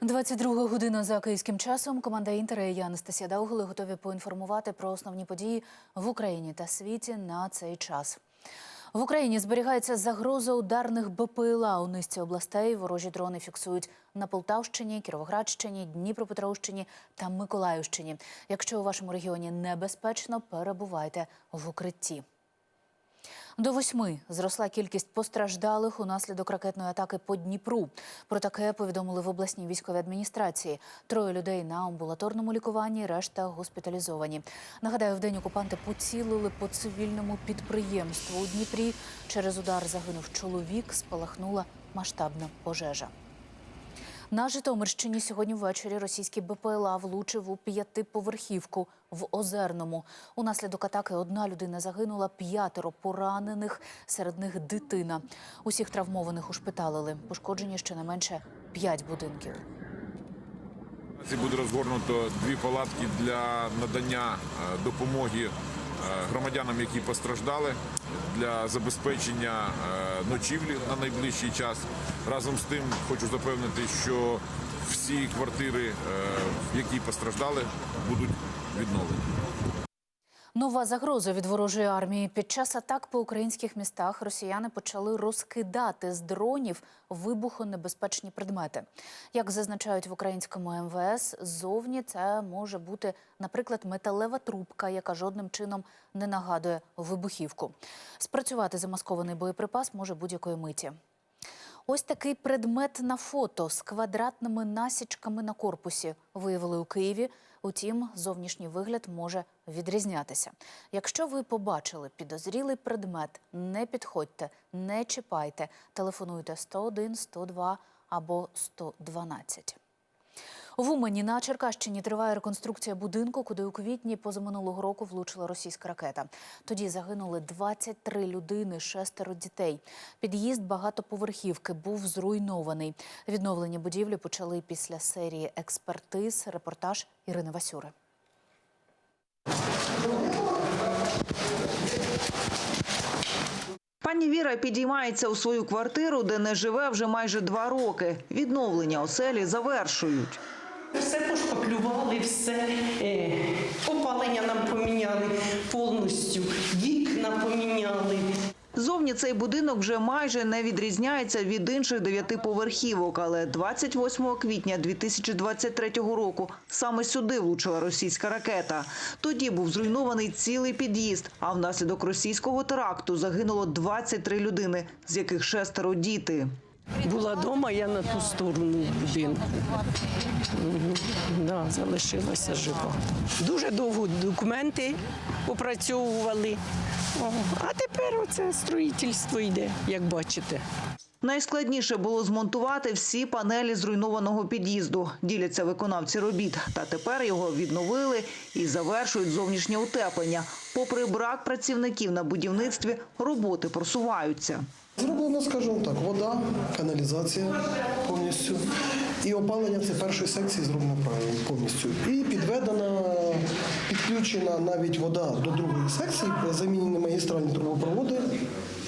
22 година за київським часом. Команда Інтера і Анастасія Даугли готові поінформувати про основні події в Україні та світі на цей час. В Україні зберігається загроза ударних БПЛА у низці областей. Ворожі дрони фіксують на Полтавщині, Кіровоградщині, Дніпропетровщині та Миколаївщині. Якщо у вашому регіоні небезпечно, перебувайте в укритті. До восьми зросла кількість постраждалих унаслідок ракетної атаки по Дніпру. Про таке повідомили в обласній військовій адміністрації. Троє людей на амбулаторному лікуванні, решта госпіталізовані. Нагадаю, вдень окупанти поцілили по цивільному підприємству у Дніпрі. Через удар загинув чоловік, спалахнула масштабна пожежа. На Житомирщині сьогодні ввечері російський БПЛА влучив у п'ятиповерхівку в Озерному. Унаслідок атаки одна людина загинула, п'ятеро поранених, серед них дитина. Усіх травмованих ушпиталили. Пошкоджені щонайменше п'ять будинків. Наразі буде розгорнуто дві палатки для надання е, допомоги е, громадянам, які постраждали, для забезпечення е, ночівлі на найближчий час. Разом з тим хочу запевнити, що всі квартири, які постраждали, будуть відновлені. Нова загроза від ворожої армії. Під час атак по українських містах росіяни почали розкидати з дронів вибухонебезпечні предмети. Як зазначають в українському МВС, ззовні це може бути, наприклад, металева трубка, яка жодним чином не нагадує вибухівку. Спрацювати замаскований боєприпас може будь-якої миті. Ось такий предмет на фото з квадратними насічками на корпусі виявили у Києві. Утім, зовнішній вигляд може відрізнятися. Якщо ви побачили підозрілий предмет, не підходьте, не чіпайте, телефонуйте 101 102 або 112. В Умані на Черкащині триває реконструкція будинку, куди у квітні позаминулого року влучила російська ракета. Тоді загинули 23 людини, шестеро дітей. Під'їзд багатоповерхівки був зруйнований. Відновлення будівлі почали після серії експертиз. Репортаж Ірини Васюри. Пані Віра підіймається у свою квартиру, де не живе вже майже два роки. Відновлення оселі завершують. Все пошпаклювали, все е, опалення нам поміняли повністю, вікна поміняли. Зовні цей будинок вже майже не відрізняється від інших дев'ятиповерхівок, але 28 квітня 2023 року саме сюди влучила російська ракета. Тоді був зруйнований цілий під'їзд, а внаслідок російського теракту загинуло 23 людини, з яких шестеро діти. Була вдома, я на ту сторону будинку. Да, залишилася жива. Дуже довго документи опрацьовували. О, а тепер оце строїтельство йде, як бачите. Найскладніше було змонтувати всі панелі зруйнованого під'їзду. Діляться виконавці робіт. Та тепер його відновили і завершують зовнішнє утеплення. Попри брак працівників на будівництві, роботи просуваються. Зроблено, скажімо так, вода, каналізація повністю. І опалення це першої секції зроблено правильно повністю. І підведена, підключена навіть вода до другої секції, замінені магістральні трубопроводи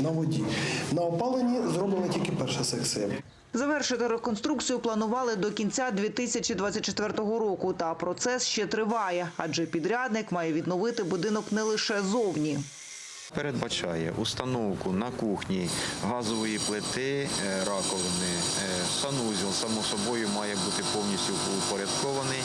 на воді. На опаленні зроблена тільки перша секція. Завершити реконструкцію планували до кінця 2024 року. Та процес ще триває, адже підрядник має відновити будинок не лише зовні. Передбачає установку на кухні газової плити, е, раковини, е, санузел, само собою, має бути повністю упорядкований.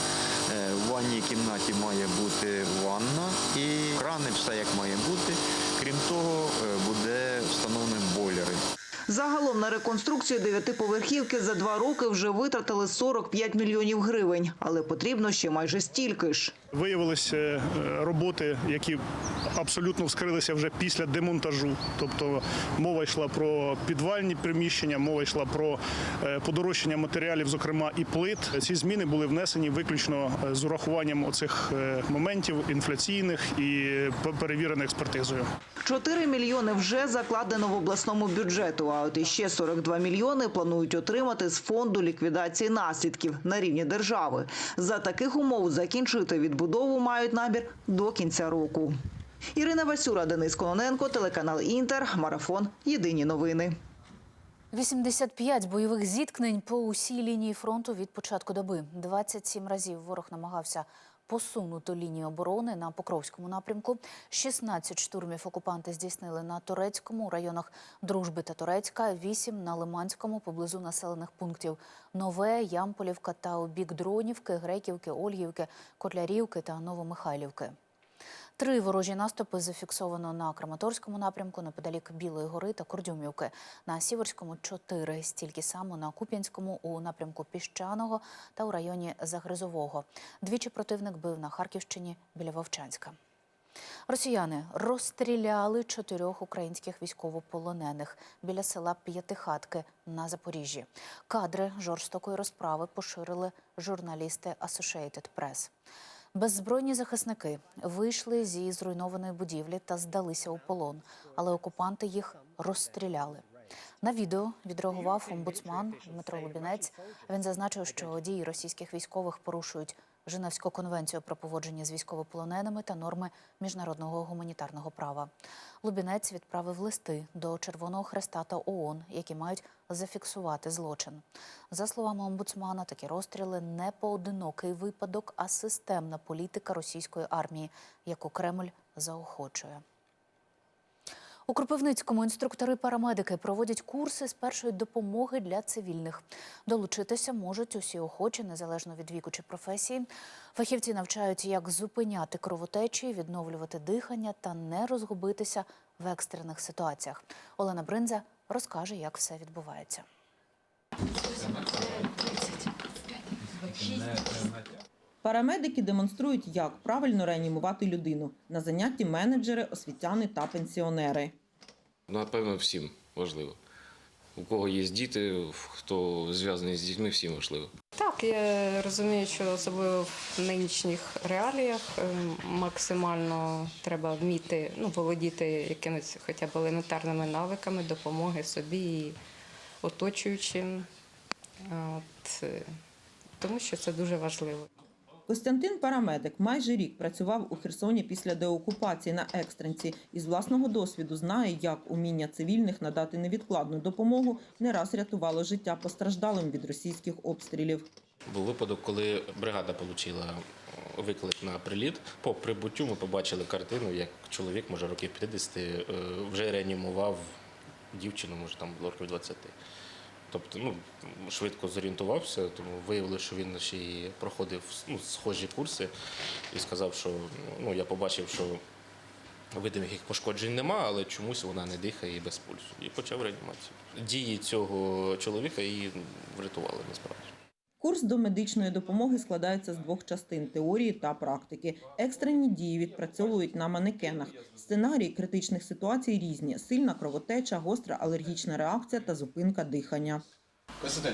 Е, В ванній кімнаті має бути ванна і крани, все як має бути. Крім того, буде встановлені бойлери. Загалом на реконструкцію дев'ятиповерхівки за два роки вже витратили 45 мільйонів гривень, але потрібно ще майже стільки ж. Виявилися е, роботи, які абсолютно вскрилися вже після демонтажу. Тобто мова йшла про підвальні приміщення, мова йшла про е, подорожчання матеріалів, зокрема і плит. Ці зміни були внесені виключно е, з урахуванням оцих моментів інфляційних і перевірених експертизою. 4 мільйони вже закладено в обласному бюджету, а от іще 42 мільйони планують отримати з фонду ліквідації наслідків на рівні держави. За таких умов закінчити відбудову мають набір до кінця року. Ірина Васюра, Денис Кононенко, телеканал Інтер, Марафон. Єдині новини. 85 бойових зіткнень по усій лінії фронту від початку доби. 27 разів ворог намагався посунути лінію оборони на Покровському напрямку. 16 штурмів окупанти здійснили на Турецькому у районах Дружби та Турецька, 8 на Лиманському поблизу населених пунктів Нове, Ямполівка та у бік Дронівки, Греківки, Ольгівки, Котлярівки та Новомихайлівки. Три ворожі наступи зафіксовано на Краматорському напрямку неподалік Білої гори та Кордюмівки. На Сіверському чотири, стільки само на Куп'янському у напрямку Піщаного та у районі Загризового. Двічі противник бив на Харківщині біля Вовчанська. Росіяни розстріляли чотирьох українських військовополонених біля села П'ятихатки на Запоріжжі. Кадри жорстокої розправи поширили журналісти Associated Press. Беззбройні захисники вийшли зі зруйнованої будівлі та здалися у полон, але окупанти їх розстріляли. На відео відреагував омбудсман Дмитро Лубінець. Він зазначив, що дії російських військових порушують Женевську конвенцію про поводження з військовополоненими та норми міжнародного гуманітарного права. Лубінець відправив листи до Червоного Хреста та ООН, які мають зафіксувати злочин. За словами омбудсмана, такі розстріли не поодинокий випадок, а системна політика російської армії, яку Кремль заохочує. У Кропивницькому інструктори-парамедики проводять курси з першої допомоги для цивільних. Долучитися можуть усі охочі, незалежно від віку чи професії. Фахівці навчають, як зупиняти кровотечі, відновлювати дихання та не розгубитися в екстрених ситуаціях. Олена Бринза розкаже, як все відбувається. Парамедики демонструють, як правильно реанімувати людину. На занятті менеджери, освітяни та пенсіонери. Напевно, всім важливо. У кого є діти, хто зв'язаний з дітьми, всім важливо. Так, я розумію, що особливо в нинішніх реаліях е, максимально треба вміти ну, володіти якимись хоча б елементарними навиками допомоги собі і оточуючим. От, е, тому що це дуже важливо. Костянтин Парамедик майже рік працював у Херсоні після деокупації на екстренці і з власного досвіду знає, як уміння цивільних надати невідкладну допомогу не раз рятувало життя постраждалим від російських обстрілів. Був випадок, коли бригада отримала виклик на приліт. По прибуттю ми побачили картину, як чоловік, може років 50, е, вже реанімував дівчину, може там було років 20. Тобто ну, швидко зорієнтувався, тому виявили, що він ще й проходив ну, схожі курси і сказав, що ну, я побачив, що видимих їх пошкоджень нема, але чомусь вона не дихає і без пульсу. І почав реанімацію. Дії цього чоловіка її врятували насправді. Курс до медичної допомоги складається з двох частин теорії та практики. Екстрені дії відпрацьовують на манекенах. Сценарії критичних ситуацій різні: сильна кровотеча, гостра алергічна реакція та зупинка дихання. Костянтин,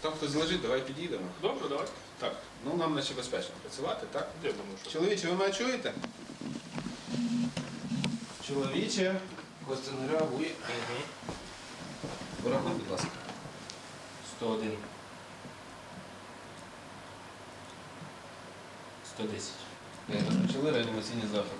там хтось лежить, давай підійдемо. Добре, давай. Так, ну нам наче безпечно працювати, так? Я думаю, що. Чоловіче, ви мене чуєте? Чоловіче, Костя не реагує. Порахуй, будь ласка. 101. 110. Ми розпочали реанімаційні заходи.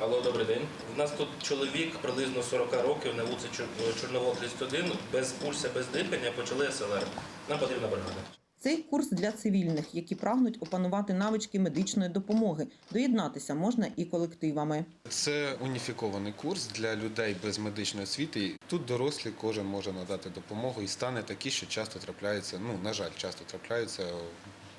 Алло, добрий день. У нас тут чоловік приблизно 40 років на вулиці Чор- Чорновол 31, без пульса, без дихання, почали СЛР. Нам потрібна бригада. Цей курс для цивільних, які прагнуть опанувати навички медичної допомоги. Доєднатися можна і колективами. Це уніфікований курс для людей без медичної освіти. Тут дорослі кожен може надати допомогу і стане такі, що часто трапляються, ну, на жаль, часто трапляються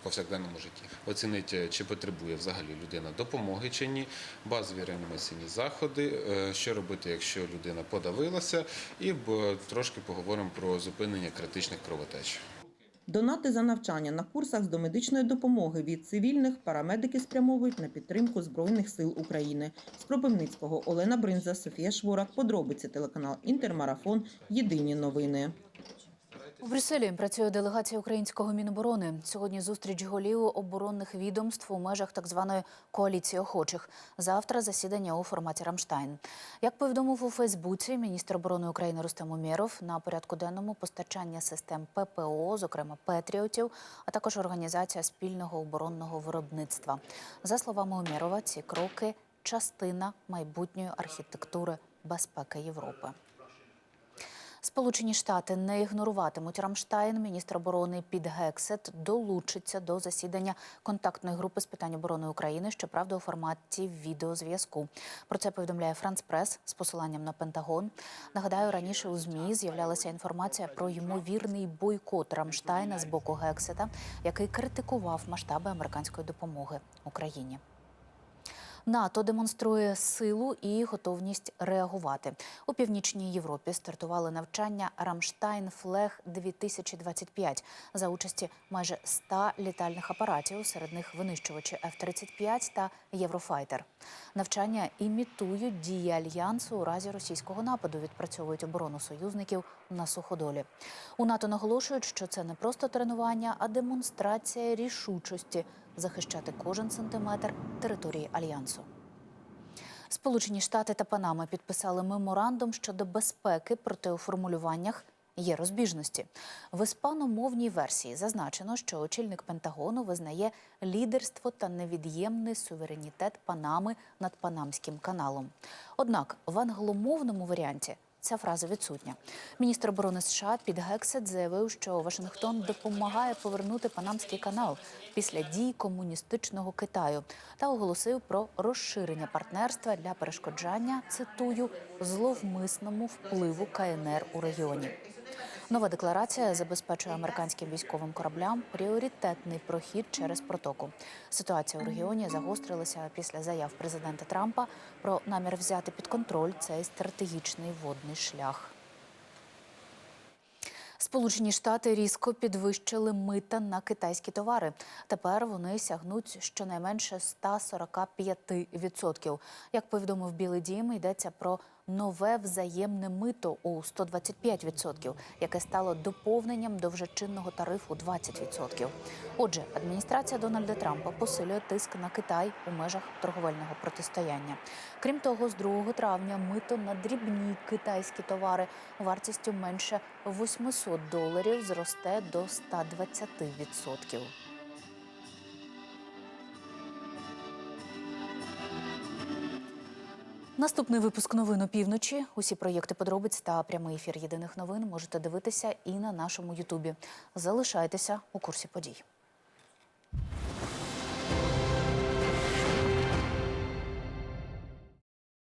повсякденному житті. Оцінить, е, чи потребує взагалі людина допомоги чи ні, базові реанімаційні заходи, е, що робити, якщо людина подавилася, і б- трошки поговоримо про зупинення критичних кровотеч. Донати за навчання на курсах з домедичної допомоги від цивільних парамедики спрямовують на підтримку Збройних сил України. З Кропивницького Олена Бринза, Софія Шворак. Подробиці телеканал Інтермарафон. Єдині новини. У Брюсселі працює делегація українського міноборони. Сьогодні зустріч голів оборонних відомств у межах так званої коаліції охочих. Завтра засідання у форматі Рамштайн. Як повідомив у Фейсбуці міністр оборони України Рустем Умєров, на порядку денному постачання систем ППО, зокрема Петріотів, а також організація спільного оборонного виробництва. За словами Умєрова, ці кроки частина майбутньої архітектури безпеки Європи. Сполучені Штати не ігноруватимуть Рамштайн. Міністр оборони Піт Гексет долучиться до засідання контактної групи з питань оборони України, щоправда, у форматі відеозв'язку. Про це повідомляє Франц Прес з посиланням на Пентагон. Нагадаю, раніше у змі з'являлася інформація про ймовірний бойкот Рамштайна з боку Гексета, який критикував масштаби американської допомоги Україні. НАТО демонструє силу і готовність реагувати. У північній Європі стартували навчання Рамштайн Флег 2025 за участі майже 100 літальних апаратів, серед них винищувачі F-35 та Єврофайтер. Навчання імітують дії альянсу у разі російського нападу. Відпрацьовують оборону союзників на суходолі. У НАТО наголошують, що це не просто тренування, а демонстрація рішучості захищати кожен сантиметр території альянсу. Сполучені Штати та Панама підписали меморандум щодо безпеки, проте у формулюваннях є розбіжності. В іспаномовній версії зазначено, що очільник Пентагону визнає лідерство та невід'ємний суверенітет Панами над Панамським каналом. Однак в англомовному варіанті Ця фраза відсутня. Міністр оборони США під Гексет заявив, що Вашингтон допомагає повернути Панамський канал після дій комуністичного Китаю та оголосив про розширення партнерства для перешкоджання цитую зловмисному впливу КНР у регіоні. Нова декларація забезпечує американським військовим кораблям пріоритетний прохід через протоку. Ситуація у регіоні загострилася після заяв президента Трампа про намір взяти під контроль цей стратегічний водний шлях. Сполучені Штати різко підвищили мита на китайські товари. Тепер вони сягнуть щонайменше 145%. Як повідомив Білий Дім, йдеться про нове взаємне мито у 125%, яке стало доповненням до вже чинного тарифу 20%. Отже, адміністрація Дональда Трампа посилює тиск на Китай у межах торговельного протистояння. Крім того, з 2 травня мито на дрібні китайські товари вартістю менше 800 доларів зросте до 120%. Наступний випуск новин опівночі. Усі проєкти подробиць та прямий ефір єдиних новин можете дивитися і на нашому Ютубі. Залишайтеся у курсі подій.